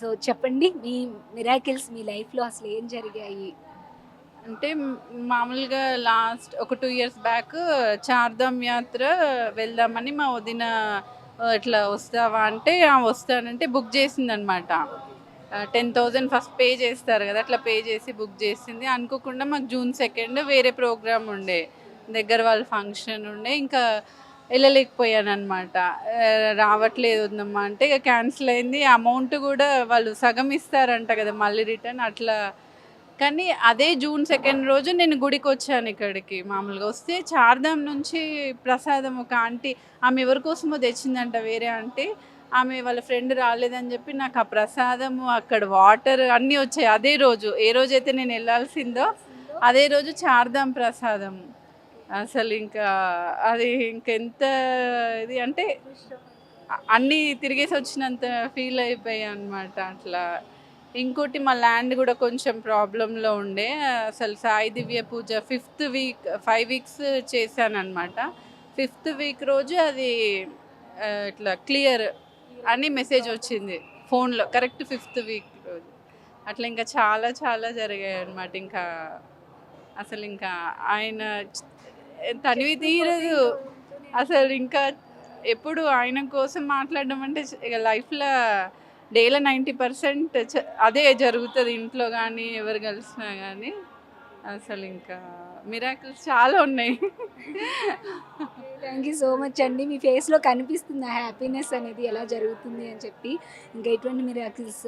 So చెప్పండి మీ miracles మీ లైఫ్లో అసలు ఏం జరిగాయి? అంటే మామూలుగా లాస్ట్ ఒక టూ ఇయర్స్ బ్యాక్ చార్ధామ్ యాత్ర వెళ్దామని మా వదిన ఇట్లా వస్తావా అంటే వస్తానంటే బుక్ చేసిందనమాట. టెన్ థౌజండ్ ఫస్ట్ పే చేస్తారు కదా అట్లా పే చేసి బుక్ చేసింది. అనుకోకుండా మాకు జూన్ సెకండ్ వేరే ప్రోగ్రామ్ ఉండే. దగ్గర వాళ్ళ ఫంక్షన్ ఉండే. ఇంకా వెళ్ళలేకపోయాను అనమాట రావట్లేదు ఉందమ్మా అంటే ఇక క్యాన్సిల్ అయింది. అమౌంట్ కూడా వాళ్ళు సగం ఇస్తారంట కదా మళ్ళీ రిటర్న్ అట్లా. కానీ అదే జూన్ సెకండ్ రోజు నేను గుడికి వచ్చాను ఇక్కడికి. మామూలుగా వస్తే చార్ధామ్ నుంచి ప్రసాదం ఒక ఆంటీ ఆమె ఎవరి కోసమో తెచ్చిందంట వేరే ఆంటీ. ఆమె వాళ్ళ ఫ్రెండ్ రాలేదని చెప్పి నాకు ఆ ప్రసాదము అక్కడ వాటర్ అన్నీ వచ్చాయి. అదే రోజు ఏ రోజైతే నేను వెళ్ళాల్సిందో అదే రోజు చార్ధామ్ ప్రసాదం అసలు ఇంకా అది ఇంకెంత ఇది అంటే అన్నీ తిరిగేసి వచ్చినంత ఫీల్ అయిపోయాయి అనమాట అట్లా. ఇంకోటి మా ల్యాండ్ కూడా కొంచెం ప్రాబ్లంలో ఉండే. అసలు Sai Divya Pooja fifth week five weeks చేశాను ఫిఫ్త్ వీక్ రోజు అది ఇట్లా క్లియర్ అని మెసేజ్ వచ్చింది ఫోన్లో కరెక్ట్ ఫిఫ్త్ వీక్ రోజు. అట్లా ఇంకా చాలా చాలా జరిగాయి అనమాట ఇంకా అసలు ఇంకా ఆయన తనివి తీరదు. అసలు ఇంకా ఎప్పుడు ఆయన కోసం మాట్లాడడం అంటే ఇక లైఫ్లో డేలో నైంటీ పర్సెంట్ అదే జరుగుతుంది ఇంట్లో కానీ ఎవరు కలిసినా కానీ అసలు ఇంకా మిరాకిల్స్ చాలా ఉన్నాయి. థ్యాంక్ యూ సో మచ్ అండి. మీ ఫేస్లో కనిపిస్తుంది ఆ హ్యాపీనెస్ అనేది ఎలా జరుగుతుంది అని చెప్పి. ఇంకా ఇటువంటి మిరాకిల్స్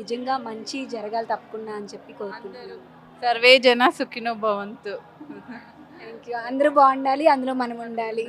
నిజంగా మంచి జరగాలి తప్పకుండా అని చెప్పి కోరుకుంటున్నాను. సర్వే జన సుఖినో భవంతు. థ్యాంక్ యూ అందరూ బాగుండాలి అందులో మనం ఉండాలి.